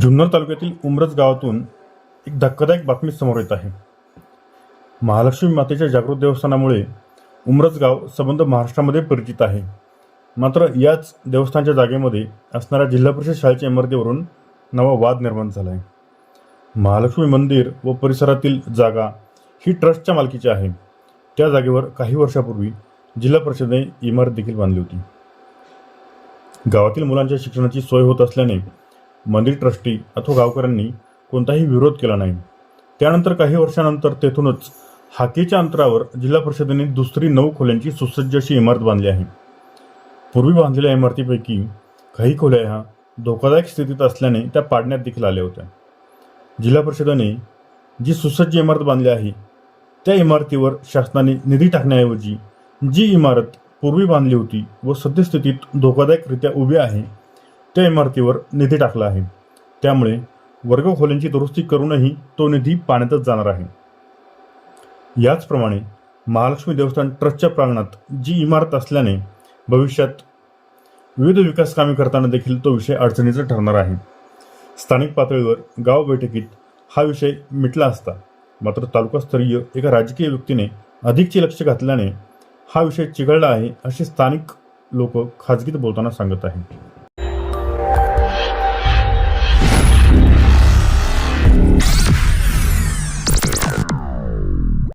जुन्नर तालुक्यातील उमरज गावातून एक धक्कादायक बातमी समोर येत आहे. महालक्ष्मी मातेच्या जागृत देवस्थानामुळे उमरज गाव संबंध महाराष्ट्रामध्ये परिचित आहे. मात्र याच देवस्थानच्या जागेमध्ये असणाऱ्या जिल्हा परिषद शाळेच्या इमारतीवरून नवा वाद निर्माण झाला आहे महालक्ष्मी मंदिर व परिसरातील जागा ही ट्रस्टच्या मालकीची आहे. त्या जागेवर काही वर्षापूर्वी जिल्हा परिषदेने इमारत देखील बांधली होती. गावातील मुलांच्या शिक्षणाची सोय होत असल्याने मंदिर ट्रस्टी अथवा गावकऱ्यांनी कोणताही विरोध केला नाही. त्यानंतर काही वर्षानंतर तेथूनच हाकेच्या अंतरावर जिल्हा परिषदेने दुसरी नऊ खोल्यांची सुसज्ज अशी इमारत बांधली आहे. पूर्वी बांधलेल्या इमारतीपैकी काही खोल्या ह्या धोकादायक स्थितीत असल्याने त्या पाडण्यात देखील आल्या होत्या. जिल्हा परिषदेने जी सुसज्ज इमारत बांधली आहे त्या इमारतीवर शासनाने निधी टाकण्याऐवजी जी इमारत पूर्वी बांधली होती व सद्यस्थितीत धोकादायकरित्या उभी आहे त्या इमारतीवर निधी टाकला आहे. त्यामुळे वर्गखोल्यांची दुरुस्ती करूनही तो निधी पाण्यातच जाणार आहे. याचप्रमाणे महालक्ष्मी देवस्थान ट्रस्टच्या प्रांगणात जी इमारत असल्याने भविष्यात विविध विकास कामे करताना देखील तो विषय अडचणीचा ठरणार आहे. स्थानिक पातळीवर गाव बैठकीत हा विषय मिटला असता मात्र तालुकास्तरीय एका राजकीय व्यक्तीने अधिकचे लक्ष घातल्याने हा विषय चिघळला आहे असे स्थानिक लोक खाजगीत बोलताना सांगत आहेत.